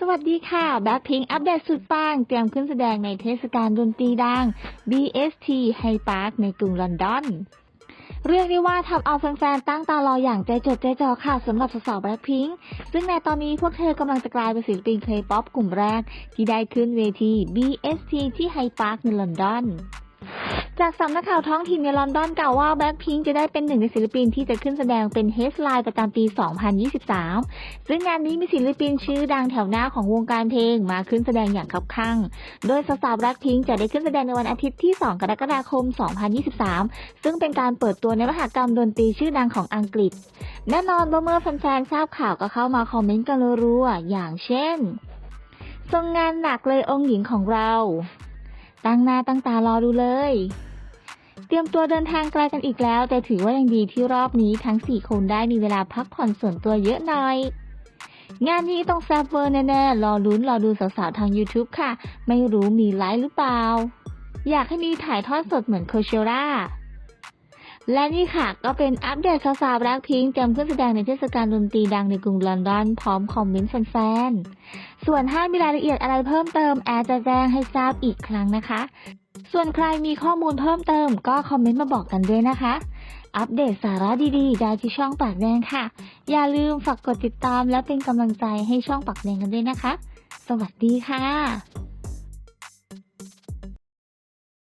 สวัสดีค่ะ แบ็คพิงอัปเดตสุดปังเตรียมขึ้นแสดงในเทศกาลดนตรีดัง BST Hyde Park ในกรุงลอนดอน เรียกได้ว่าทำเอาแฟนๆ ตั้งตารออย่างใจจดใจจ่อค่ะสำหรับสาวๆแบล็คพิงซึ่งในตอนนี้พวกเธอกำลังจะกลายเป็นศิลปินเคป๊อปกลุ่มแรก ที่ได้ขึ้นเวที BST ที่ไฮพาร์คในลอนดอน จากสำนักข่าวท้องถิ่นในลอนดอนกล่าวว่าแบ็คพิงจะได้เป็นหนึ่งในศิลปินที่จะขึ้นแสดงเป็นเฮดไลน์ประจำปี 2023 ซึ่งงานนี้มีศิลปินชื่อดังแถวหน้าของวงการเพลงมาขึ้นแสดงอย่างคับคั่ง โดยสาวๆแบล็คพิงจะได้ขึ้นแสดงในวันอาทิตย์ที่ 2 กรกฎาคม 2023 ซึ่งเป็นการเปิดตัวในมหกรรมดนตรีชื่อดังของอังกฤษ แน่นอนว่าเมื่อแฟนๆทราบข่าวก็เข้ามาคอมเมนต์กันรัวๆอย่างเช่นทรงงานหนักเลยองค์หญิงของเรา ตั้งหน้าตั้งตารอดูเลย เตรียมตัวเดินทางไกลกันอีกแล้ว แต่ถือว่ายังดีที่รอบนี้ทั้ง 4 คนได้มีเวลาพักผ่อนส่วนตัวเยอะหน่อย งานนี้ต้องแซบเวอร์แน่ๆ รอลุ้นรอดูสาวๆ ทาง YouTube ค่ะ ไม่รู้มีไลฟ์หรือเปล่า อยากให้มีถ่ายทอดสดเหมือนโคเชล่า และนี่ค่ะก็เป็นอัปเดตสาวๆแบล็คพิงค์เตรียมขึ้นแสดงในเทศกาลดนตรีดังในกรุงลอนดอนพร้อมคอมเมนต์แฟนๆ ส่วนถ้ามีรายละเอียดอะไรเพิ่มเติมแอร์จะแจ้งให้ทราบอีกครั้งนะคะ ส่วนใครมีข้อมูลเพิ่มเติมก็คอมเมนต์มาบอกกันด้วยนะคะ อัปเดตสาระดีๆ ได้ที่ช่องปากแดงค่ะ อย่าลืมฝากกดติดตามและเป็นกำลังใจให้ช่องปากแดงกันด้วยนะคะ สวัสดีค่ะ